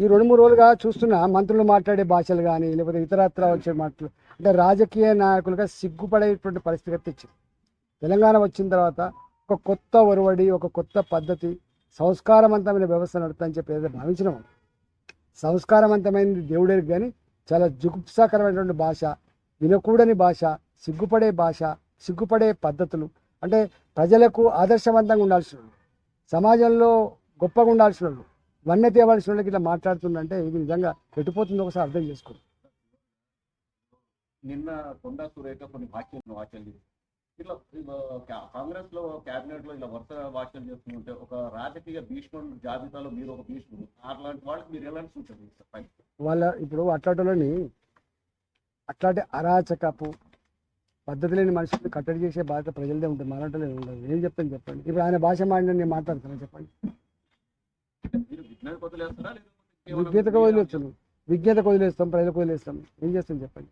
ఈ రెండు మూడు రోజులుగా చూస్తున్నా మంత్రులు మాట్లాడే భాషలు కానీ లేకపోతే ఇతరత్ర వచ్చే మాటలు. అంటే రాజకీయ నాయకులుగా సిగ్గుపడేటువంటి పరిస్థితి తెచ్చింది తెలంగాణ వచ్చిన తర్వాత ఒక కొత్త ఒరవడి ఒక కొత్త పద్ధతి సంస్కారవంతమైన వ్యవస్థ నడుపుతాని చెప్పి ఏదైతే భావించినాం సంస్కారవంతమైనది దేవుడేది కానీ చాలా జుగుప్సాకరమైనటువంటి భాష వినకూడని భాష సిగ్గుపడే భాష సిగ్గుపడే పద్ధతులు. అంటే ప్రజలకు ఆదర్శవంతంగా ఉండాల్సిన వాళ్ళు సమాజంలో గొప్పగా ఉండాల్సిన వాళ్ళు వన్నె తేవాల్సిన వాళ్ళకి ఇట్లా మాట్లాడుతుందంటే ఇది నిజంగా పెట్టిపోతుందో ఒకసారి అర్థం చేసుకోండి నిన్న కొండా సురేఖ కొన్ని వ్యాఖ్యలు చేసింది. ఇట్లా కాంగ్రెస్లో కేబినెట్లో ఇలా వరుస వ్యాఖ్యలు చేస్తుంటే ఒక రాజకీయ భీష్ముడు జాబితాలో మీరు ఒక భీష్ముడు అట్లాంటి వాళ్ళకి మీరు ఎలాంటి పైన? వాళ్ళ ఇప్పుడు అట్లాంటిలోని అట్లాంటి అరాచకపు పద్ధతి లేని మనుషుల్ని కట్టడి చేసే బాధ్యత ప్రజలదే ఉంటుంది. మాట్లాడలే ఉండదు. ఏం చెప్తాను చెప్పండి. ఇప్పుడు ఆయన భాష మాడిన నేను మాట్లాడుతాను చెప్పండి మీరు విజ్ఞాన వదిలేస్తారా లేకపోతే కేవలం విజ్ఞతకు వదిలేస్తాను. విజ్ఞతకు వదిలేస్తాం ప్రజలకు వదిలేస్తాం ఏం చేస్తాం చెప్పండి?